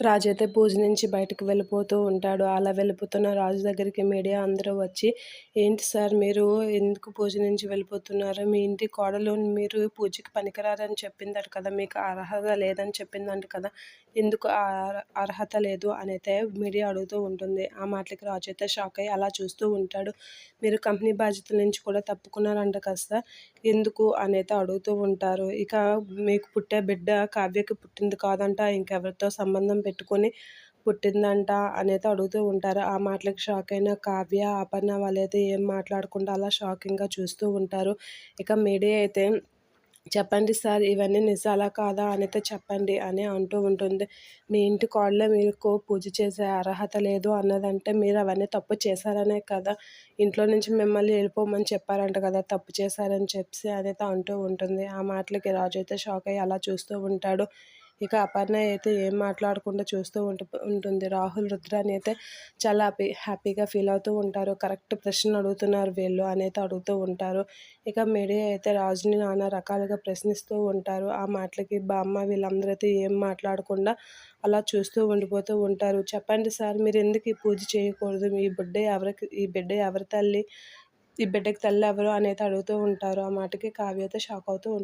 రాజు అయితే పూజ నుంచి బయటకు వెళ్ళిపోతూ ఉంటాడు. అలా వెళ్ళిపోతున్న రాజు దగ్గరికి మీడియా అందరూ వచ్చి ఏంటి సార్ మీరు ఎందుకు పూజ నుంచి వెళ్ళిపోతున్నారు? మీ ఇంటి కోడలు మీరు పూజకి పనికిరారని చెప్పిందట కదా మీకు అర్హత లేదని చెప్పిందంట కదా ఎందుకు అర్హత లేదు? అని అయితే మీడియా అడుగుతూ ఉంటుంది. ఆ మాటలకి రాజు అయితే షాక్ అయ్యి అలా చూస్తూ ఉంటాడు. మీరు కంపెనీ బాధ్యతల నుంచి కూడా తప్పుకున్నారంట కాస్త ఎందుకు? అని అయితే అడుగుతూ ఉంటారు. ఇక మీకు పుట్టే బిడ్డ కావ్యకి పుట్టింది కాదంట ఇంకెవరితో సంబంధం పెట్టుకొని పుట్టిందంట అనేది అడుగుతూ ఉంటారు. ఆ మాటలకు షాక్ అయిన కావ్య అపర్ణ వాళ్ళైతే ఏం మాట్లాడకుండా అలా షాకింగ్గా చూస్తూ ఉంటారు. ఇక మీడియా అయితే చెప్పండి సార్ ఇవన్నీ నిజాలా కాదా అయితే చెప్పండి అని అంటూ ఉంటుంది. మీ ఇంటి కోడలో మీకు పూజ చేసే అర్హత లేదు అన్నదంటే మీరు అవన్నీ తప్పు చేశారనే కదా. ఇంట్లో నుంచి మిమ్మల్ని వెళ్ళిపోమని చెప్పారంట కదా తప్పు చేశారని చెప్పి అనేది అంటూ ఉంటుంది. ఆ మాటలకి రాజు అయితే షాక్ అయ్యి అలా చూస్తూ ఉంటాడు. ఇక అపర్ణ అయితే ఏం మాట్లాడకుండా చూస్తూ ఉంటుంది. రాహుల్ రుద్రాని అయితే చాలా హ్యాపీ హ్యాపీగా ఫీల్ అవుతూ ఉంటారు. కరెక్ట్ ప్రశ్న అడుగుతున్నారు. వీళ్ళు అనేది అడుగుతూ ఉంటారు. ఇక మీడియా అయితే రాజుని నానా రకాలుగా ప్రశ్నిస్తూ ఉంటారు. ఆ మాటలకి బామ్మ వీళ్ళందరూ అయితే ఏం మాట్లాడకుండా అలా చూస్తూ ఉండిపోతూ ఉంటారు. చెప్పండి సార్ మీరు ఎందుకు ఈ పూజ చేయకూడదు? ఈ బిడ్డ ఎవరికి ఈ బిడ్డ ఎవరి తల్లి ఈ బిడ్డకి తల్లి ఎవరు అనేది అడుగుతూ ఉంటారు. ఆ మాటకి కావ్యత షాక్ అవుతూ ఉంటారు